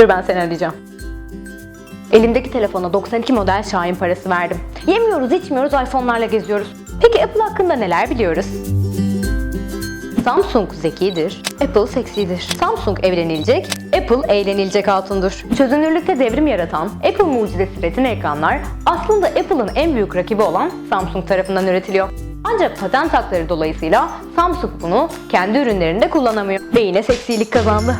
Dur ben seni arayacağım. Elimdeki telefona 92 model Şahin parası verdim. Yemiyoruz, içmiyoruz, iPhone'larla geziyoruz. Peki Apple hakkında neler biliyoruz? Samsung zekidir, Apple seksidir. Samsung evlenilecek, Apple eğlenilecek hatundur. Çözünürlükte devrim yaratan Apple mucizesi retina ekranlar aslında Apple'ın en büyük rakibi olan Samsung tarafından üretiliyor. Ancak patent hakları dolayısıyla Samsung bunu kendi ürünlerinde kullanamıyor ve yine seksilik kazandı.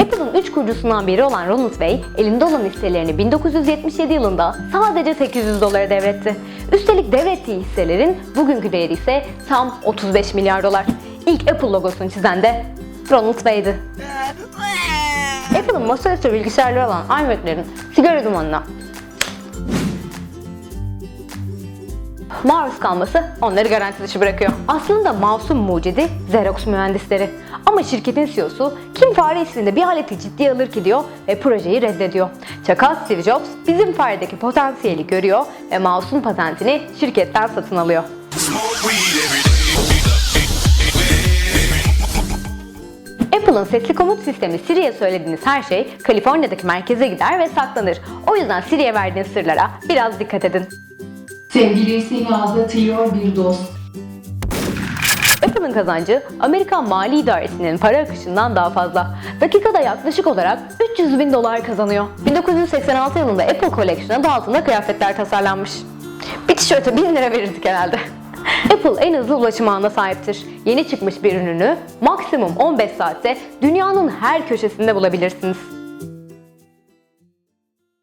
Apple'ın 3 kurucusundan biri olan Ronald Bey, elinde olan hisselerini 1977 yılında sadece 800 dolara devretti. Üstelik devrettiği hisselerin bugünkü değeri ise tam 35 milyar dolar. İlk Apple logosunu çizen de Ronald Bey'di. Apple'ın masaüstü bilgisayarları olan iMac'lerin sigara dumanına maruz kalması onları garanti dışı bırakıyor. Aslında masum mucidi Xerox mühendisleri. Ama şirketin CEO'su kim fare isminde bir aleti ciddiye alır ki diyor ve projeyi reddediyor. Çakal Steve Jobs bizim faredeki potansiyeli görüyor ve masum patentini şirketten satın alıyor. Apple'ın sesli komut sistemi Siri'ye söylediğiniz her şey Kaliforniya'daki merkeze gider ve saklanır. O yüzden Siri'ye verdiğiniz sırlara biraz dikkat edin. Sevgili seni aldatıyor bir dost. Apple'ın kazancı Amerikan Mali İdaresi'nin para akışından daha fazla. Dakikada yaklaşık olarak 300 bin dolar kazanıyor. 1986 yılında Apple Collection adı altında kıyafetler tasarlanmış. Bir tişörte 1000 lira verirdik herhalde. Apple en hızlı ulaşım ağına sahiptir. Yeni çıkmış bir ürünü maksimum 15 saatte dünyanın her köşesinde bulabilirsiniz.